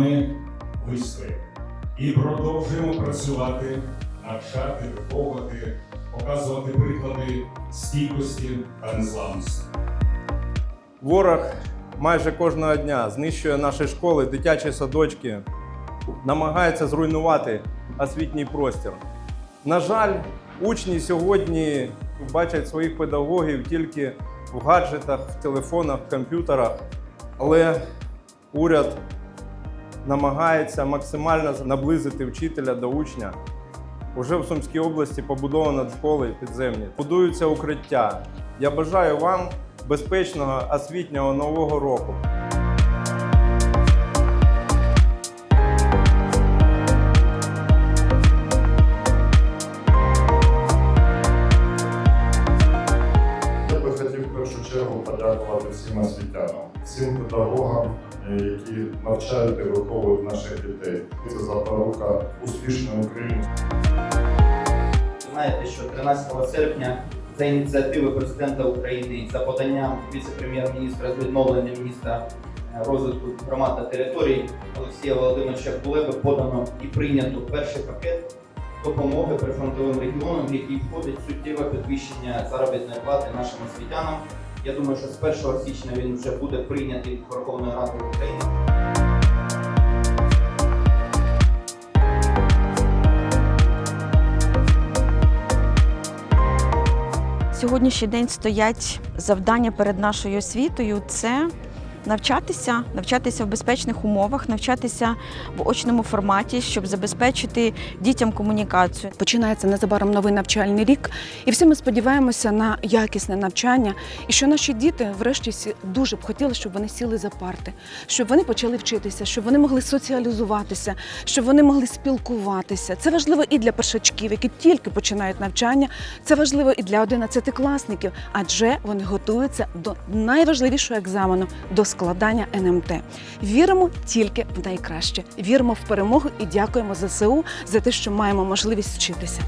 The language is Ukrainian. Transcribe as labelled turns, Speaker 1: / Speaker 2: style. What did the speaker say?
Speaker 1: ми вистоїмо і продовжуємо працювати, навчати, виховувати, показувати приклади стійкості та незламності.
Speaker 2: Ворог майже кожного дня знищує наші школи, дитячі садочки, намагається зруйнувати освітній простір. На жаль, учні сьогодні бачать своїх педагогів тільки в гаджетах, в телефонах, в комп'ютерах, але уряд намагається максимально наблизити вчителя до учня. Уже в Сумській області побудовано школи підземні, будуються укриття. Я бажаю вам безпечного освітнього нового року.
Speaker 3: Першу чергу подякувати всім освітянам, всім педагогам, е, які навчають і виховують наших дітей. Це запорука успішної України.
Speaker 4: Знаєте, що 13 серпня за ініціативи президента України за поданням віце-прем'єр-міністра з відновлення міністра е, розвитку громад та територій Олексія Володимировича Кулеби подано і прийнято перший пакет допомоги прифронтовим регіонам, в який входить суттєве підвищення заробітної плати нашим освітянам. Я думаю, що з 1 січня він вже буде прийнятий Верховною Радою України.
Speaker 5: Сьогоднішній день стоять завдання перед нашою освітою це навчатися, навчатися в безпечних умовах, навчатися в очному форматі, щоб забезпечити дітям комунікацію.
Speaker 6: Починається незабаром новий навчальний рік, і всі ми сподіваємося на якісне навчання, і що наші діти, врешті, дуже б хотіли, щоб вони сіли за парти, щоб вони почали вчитися, щоб вони могли соціалізуватися, щоб вони могли спілкуватися. Це важливо і для першачків, які тільки починають навчання. Це важливо і для одинадцятикласників, адже вони готуються до найважливішого екзамену до складання НМТ. Віримо тільки в найкраще. Віримо в перемогу і дякуємо ЗСУ за те, що маємо можливість вчитися.